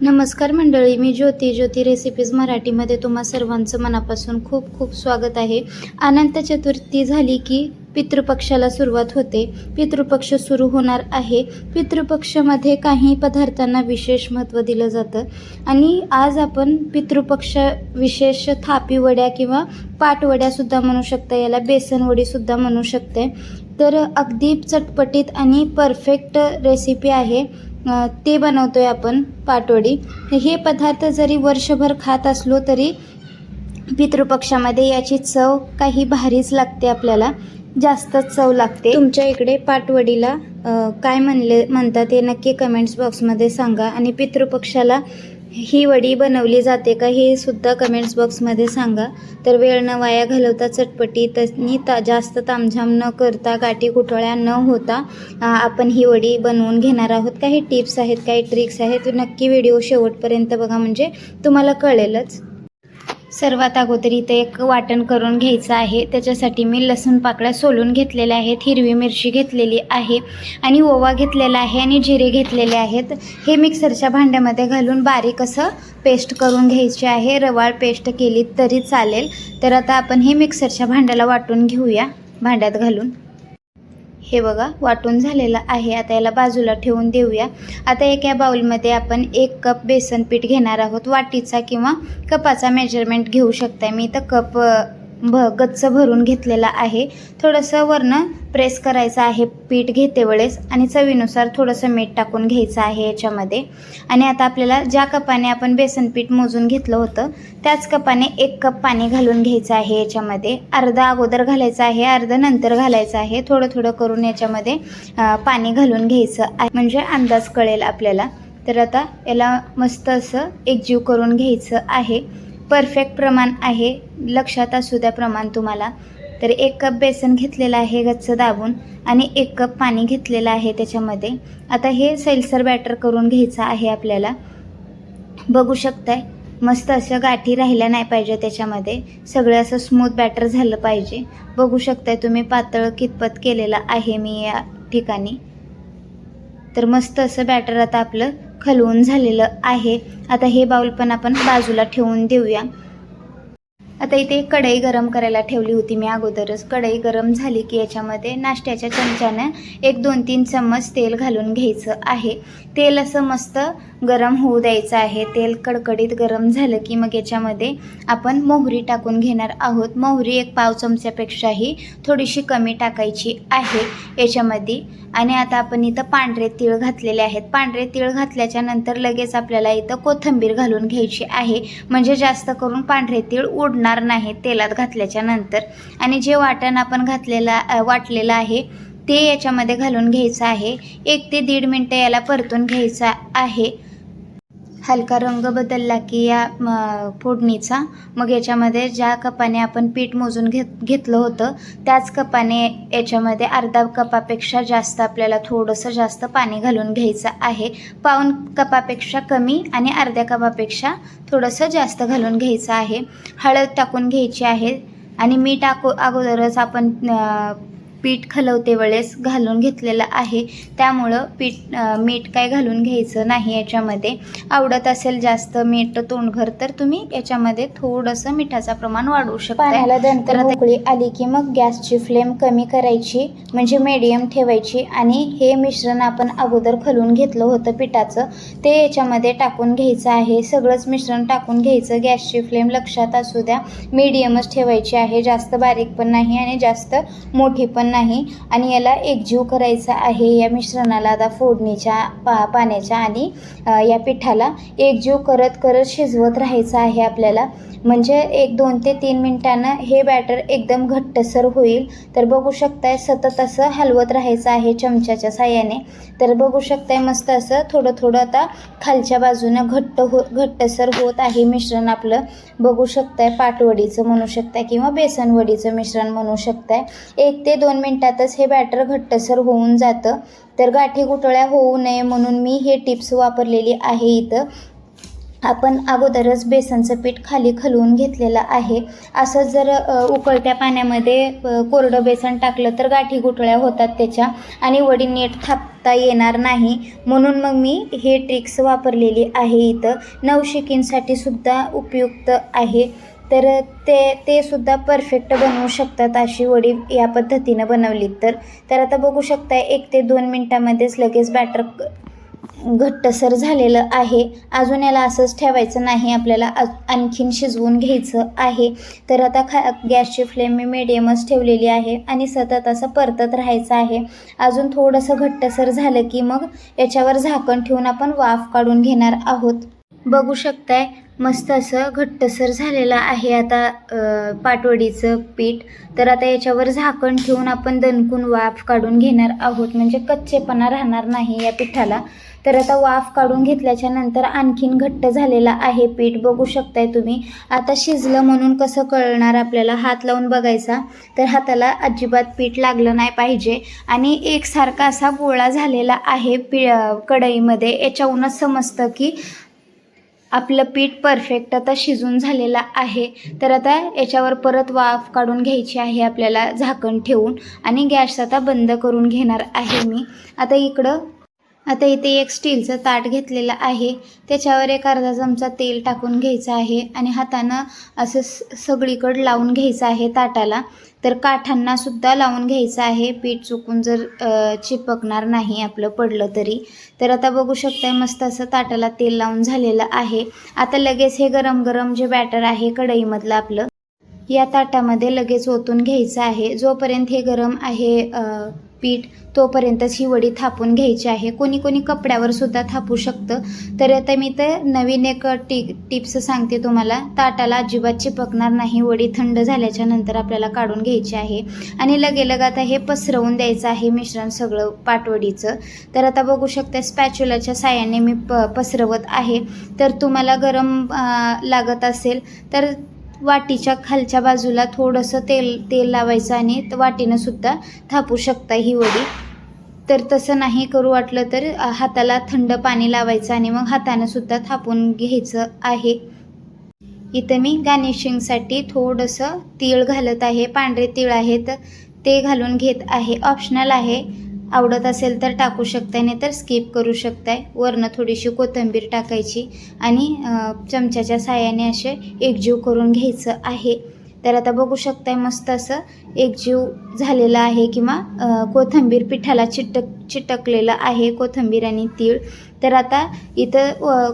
नमस्कार मंडळी मी ज्योती. ज्योती रेसिपीज मराठीमध्ये तुम्हा सर्वांचं मनापासून खूप खूप स्वागत आहे. अनंत चतुर्थी झाली की पितृपक्षाला सुरुवात होते. पितृपक्ष सुरू होणार आहे. पितृपक्षामध्ये काही पदार्थांना विशेष महत्त्व दिलं जातं. आणि आज आपण पितृपक्ष विशेष थापी वड्या किंवा पाटवड्यासुद्धा म्हणू शकता. याला बेसनवडीसुद्धा म्हणू शकते. तर अगदी चटपटीत आणि परफेक्ट रेसिपी आहे. ते बनवतो आहे आपण पाटवडी हे पदार्थ जरी वर्षभर खात असलो तरी पितृपक्षामध्ये याची चव काही भारीच लागते आपल्याला. जास्तच चव लागते. तुमच्या इकडे पाटवडीला काय म्हणले म्हणतात हे नक्की कमेंट्स बॉक्समध्ये सांगा. आणि पितृपक्षाला ही वडी बनवली जाते का हे सुद्धा कमेंट्स बॉक्समध्ये सांगा. तर वेळ न वाया घालवता चटपटी तसनी ता जास्त तामझाम न करता गाठी कुठोळ्या न होता आपण ही वडी बनवून घेणार आहोत. काही टिप्स आहेत काही ट्रिक्स आहेत. नक्की व्हिडिओ शेवटपर्यंत बघा म्हणजे तुम्हाला कळेलच. सर्वात अगोदर इथे एक वाटण करून घ्यायचं आहे. त्याच्यासाठी मी लसूण पाकळ्या सोलून घेतलेल्या आहेत हिरवी मिरची घेतलेली आहे आणि ओवा घेतलेला आहे आणि जिरे घेतलेले आहेत. हे मिक्सरच्या भांड्यामध्ये घालून बारीक असं पेस्ट करून घ्यायचे आहे. रवाळ पेस्ट केली तरी चालेल. तर आता आपण हे मिक्सरच्या भांड्याला वाटून घेऊया भांड्यात घालून. हे बघा वाटून झालेलं आहे. आता याला बाजूला ठेवून देऊया. आता एका बाउलमध्ये आपण एक कप बेसन पीठ घेणार आहोत. वाटीचा किंवा कपाचा मेजरमेंट घेऊ शकता मी इथं कप भ गच्च भरून घेतलेला आहे. थोडंसं वरनं प्रेस करायचं आहे पीठ घेते वेळेस आणि चवीनुसार थोडंसं मीठ टाकून घ्यायचं आहे याच्यामध्ये. आणि आता आपल्याला ज्या कपाने आपण बेसन पीठ मोजून घेतलं होतं त्याच कपाने एक कप पाणी घालून घ्यायचं आहे याच्यामध्ये. अर्धा अगोदर घालायचं आहे अर्धं नंतर घालायचं आहे. थोडं थोडं करून याच्यामध्ये पाणी घालून घ्यायचं आहे. म्हणजे अंदाज कळेल आपल्याला. तर आता याला मस्त असं एकजीव करून घ्यायचं आहे. परफेक्ट प्रमाण आहे. लक्षात असू द्या प्रमाण तुम्हाला. तर एक कप बेसन घेतलेलं आहे गच्च दाबून आणि एक कप पाणी घेतलेलं आहे त्याच्यामध्ये. आता हे सैलसर बॅटर करून घ्यायचं आहे आपल्याला. बघू शकताय मस्त असं गाठी राहिल्या नाही पाहिजे त्याच्यामध्ये. सगळं असं स्मूथ बॅटर झालं पाहिजे. बघू शकताय तुम्ही पातळ कितपत केलेलं आहे मी या ठिकाणी. तर मस्त असं बॅटर आता आपलं खलवून झालेलं आहे. आता हे बाउल पण आपण बाजूला ठेवून देऊया. आता इथे कढई गरम करायला ठेवली होती मी अगोदरच. कढई गरम झाली की याच्यामध्ये नाश्त्याच्या चमच्यानं एक दोन तीन चम्मच तेल घालून घ्यायचं आहे. तेल असं मस्त गरम होऊ द्यायचं आहे. तेल कडकडीत गरम झालं की मग याच्यामध्ये आपण मोहरी टाकून घेणार आहोत. मोहरी एक पाव चमच्यापेक्षाही थोडीशी कमी टाकायची आहे याच्यामध्ये. आणि आता आपण इथं पांढरे तीळ घातलेले आहेत. पांढरे तीळ घातल्याच्या नंतर लगेच आपल्याला इथं कोथिंबीर घालून घ्यायची आहे. म्हणजे जास्त करून पांढरे तीळ उडणार नाही तेलात घातल्याच्या नंतर. आणि जे वाटण आपण घातलेलं वाटलेलं आहे ते याच्यामध्ये घालून घ्यायचं आहे. एक ते दीड मिनटं याला परतून घ्यायचा आहे. हलका रंग बदलला की या फोडणीचा. मग याच्यामध्ये ज्या कपाने आपण पीठ मोजून घेत घेतलं होतं त्याच कपाने याच्यामध्ये अर्धा कपापेक्षा जास्त आपल्याला थोडंसं जास्त पाणी घालून घ्यायचं आहे. पाऊन कपापेक्षा कमी आणि अर्ध्या कपापेक्षा थोडंसं जास्त घालून घ्यायचं आहे. हळद टाकून घ्यायची आहे. आणि मीठ टाकू अगोदरच आपण पीठ खलवते वेळेस घालून घेतलेलं आहे. त्यामुळं पीठ मीठ काय घालून घ्यायचं नाही याच्यामध्ये. आवडत असेल जास्त मीठ तोंडघर तर तुम्ही याच्यामध्ये थोडंसं मिठाचं प्रमाण वाढवू शकता पाण्याला तर आता उकळी आली की मग गॅसची फ्लेम कमी करायची म्हणजे मीडियम ठेवायची आणि हे मिश्रण आपण अगोदर खलून घेतलं होतं पिठाचं ते याच्यामध्ये टाकून घ्यायचं आहे. सगळंच मिश्रण टाकून घ्यायचं. गॅसची फ्लेम लक्षात असू द्या. मीडियमच ठेवायची आहे. जास्त बारीक पण नाही आणि जास्त मोठी पण नाही. आणि याला एकजीव करायचा आहे. या मिश्रणाला आता फोडणीच्या पा पाण्याच्या आणि या पिठाला एकजीव करत करत शिजवत राहायचं आहे आपल्याला. म्हणजे एक दोन ते तीन मिनटानं हे बॅटर एकदम घट्टसर होईल. तर बघू शकताय सतत असं हलवत राहायचं आहे चमच्याच्या साह्याने. तर बघू शकताय मस्त असं थोडं थोडं आता खालच्या बाजूनं घट्ट हो घट्टसर होत आहे मिश्रण आपलं. बघू शकताय पाटवडीचं म्हणू शकताय किंवा बेसनवडीचं मिश्रण म्हणू शकताय. एक ते दोन मिनटातच हे बॅटर घट्टसर होऊन जातं. तर गाठी गुटळ्या होऊ नये म्हणून मी हे टिप्स वापरलेली आहे इथं. आपण अगोदरच बेसनचं पीठ खाली खलवून घेतलेलं आहे. असं जर उकळत्या पाण्यामध्ये कोरडं बेसन टाकलं तर गाठी गुठळ्या होतात त्याच्या आणि वडी नीट थापता येणार नाही. म्हणून मग मी हे ट्रिक्स वापरलेली आहे इथं. नवशिकींसाठी सुद्धा उपयुक्त आहे. तर ते ते सुद्धा परफेक्ट बनवू शकतात अशी वडी या पद्धतीनं बनवली. तर तर आता बघू शकता एक ते दोन मिनटामध्येच लगेच बॅटर घट्टसर झालेलं आहे. अजून याला असंच ठेवायचं नाही आपल्याला आणखीन शिजवून घ्यायचं आहे. तर आता खा गॅसची फ्लेम मी मिडियमच ठेवलेली आहे आणि सतत असं परतत राहायचं आहे. अजून थोडंसं घट्टसर झालं की मग याच्यावर झाकण ठेवून आपण वाफ काढून घेणार आहोत. बघू शकताय मस्त असं घट्टसर झालेलं आहे आता पाटवडीचं पीठ. तर आता याच्यावर झाकण ठेवून आपण दणकून वाफ काढून घेणार आहोत. म्हणजे कच्चेपणा राहणार नाही या पिठाला. तर आता वाफ काढून घेतल्याच्या नंतर आणखीन घट्ट झालेला आहे पीठ. बघू शकताय तुम्ही. आता शिजलं म्हणून कसं कळणार आपल्याला? हात लावून बघायचा. तर हाताला अजिबात पीठ लागलं नाही पाहिजे. आणि एकसारखा असा गोळा झालेला आहे पी कढईमध्ये. याच्याहूनच समजतं की आपलं पीठ परफेक्ट आता शिजून झालेलं आहे. तर आता याच्यावर परत वाफ काढून घ्यायची आहे आपल्याला झाकण ठेवून. आणि गॅस आता बंद करून घेणार आहे मी. आता इकडं आता इथे एक स्टीलचं ताट घेतलेलं आहे. त्याच्यावर एक अर्धा चमचा तेल टाकून घ्यायचं आहे आणि हातानं असं स सगळीकडं लावून घ्यायचं आहे ताटाला. तर काठांना सुद्धा लावून घ्यायचं आहे. पीठ चुकून जर चिपकणार नाही आपलं पडलं तरी. तर आता बघू शकताय मस्त असं ताटाला तेल लावून झालेलं आहे. आता लगेच हे गरम गरम जे बॅटर आहे कढईमधलं आपलं या ताटामध्ये लगेच ओतून घ्यायचं आहे. जोपर्यंत हे गरम आहे पीठ तोपर्यंतच ही वडी थापून घ्यायची आहे. कोणी कोणी कपड्यावर सुद्धा थापू शकतं. तर आता मी तर नवीन एक टी टिप्स सांगते तुम्हाला. ताटाला अजिबात चिपकणार नाही. वडी थंड झाल्याच्यानंतर आपल्याला काढून घ्यायची आहे. आणि लगेलग आता हे पसरवून द्यायचं आहे मिश्रण सगळं पाटवडीचं. तर आता बघू शकता स्पॅच्युलाच्या साह्याने मी प पसरवत आहे. तर तुम्हाला गरम लागत असेल तर वाटीच्या खालच्या बाजूला थोडंसं तेल तेल लावायचं आणि वाटीनंसुद्धा वाटीनं सुद्धा थापू शकता ही वडी. तर तसं नाही करू वाटलं तर हाताला थंड पाणी लावायचं आणि मग हातानं सुद्धा थापून घ्यायचं आहे. इथं मी गार्निशिंगसाठी थोडंसं तीळ घालत आहे पांढरे तीळ आहेत ते घालून घेत आहे. ऑप्शनल आहे आवडत असेल तर टाकू शकताय नाही तर स्किप करू शकताय. वरनं थोडीशी कोथिंबीर टाकायची आणि चमच्याच्या साह्याने असे एकजीव करून घ्यायचं आहे. तर आता बघू शकताय मस्त असं एकजीव झालेलं आहे किंवा कोथिंबीर पिठाला चिटक चिटकलेलं आहे कोथिंबीर आणि तीळ. तर आता इथं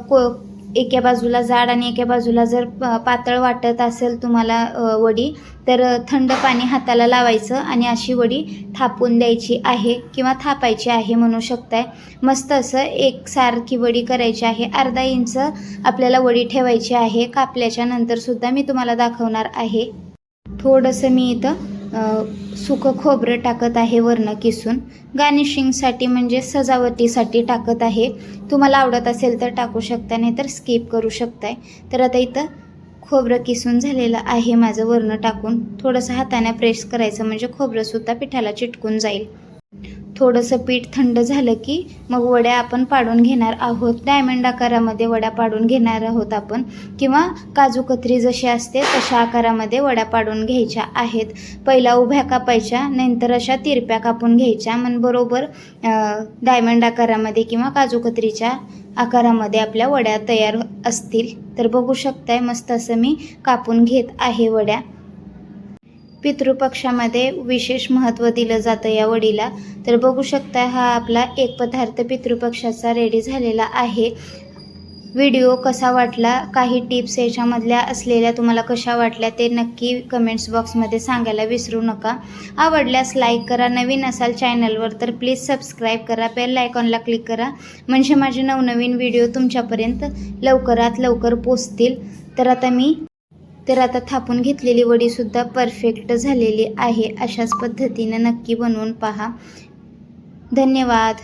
को एका बाजूला जाड आणि एका बाजूला जर प- पातळ वाटत असेल तुम्हाला वडी तर थंड पाणी हाताला लावायचं आणि अशी वडी थापून द्यायची आहे किंवा थापायची आहे म्हणू शकताय. मस्त असं एकसारखी वडी करायची आहे. अर्धा इंच आपल्याला वडी ठेवायची आहे. कापल्याच्या नंतरसुद्धा मी तुम्हाला दाखवणार आहे. थोडंसं मी इथं सुकं खोबरं टाकत आहे वरनं किसून. गार्निशिंगसाठी म्हणजे सजावटीसाठी टाकत आहे. तुम्हाला आवडत असेल तर टाकू शकता नाही तर स्किप करू शकताय. तर आता इथं खोबरं किसून झालेलं आहे माझं वरनं टाकून. थोडंसं हाताने प्रेस करायचं म्हणजे खोबरंसुद्धा पिठाला चिटकून जाईल. थोडंसं पीठ थंड झालं की मग वड्या आपण पाडून घेणार आहोत. डायमंड आकारामध्ये वड्या पाडून घेणार आहोत आपण. किंवा काजू कतरी जशी असते तशा आकारामध्ये वड्या पाडून घ्यायच्या आहेत. पहिला उभ्या कापायच्या नंतर अशा तिरप्या कापून घ्यायच्या. मग बरोबर डायमंड आकारामध्ये किंवा काजू कतरीच्या आकारामध्ये आपल्या वड्या तयार असतील. तर बघू शकताय मस्त असं मी कापून घेत आहे वड्या. पितृपक्षामध्ये विशेष महत्त्व दिलं जातं या वडीला. तर बघू शकता हा आपला एक पदार्थ पितृपक्षाचा रेडी झालेला आहे. व्हिडिओ कसा वाटला? काही टिप्स याच्यामधल्या असलेल्या तुम्हाला कशा वाटल्या ते नक्की कमेंट्स बॉक्समध्ये सांगायला विसरू नका. आवडल्यास लाईक करा. नवीन असाल चॅनलवर तर प्लीज सबस्क्राईब करा. बेल आयकॉनला क्लिक करा. म्हणजे माझे नवनवीन व्हिडिओ तुमच्यापर्यंत लवकरात लवकर पोचतील. तर आता मी तर आता थापून घेतलेली वडीसुद्धा परफेक्ट झालेली आहे अशाच पद्धतीनं नक्की बनवून पहा. धन्यवाद.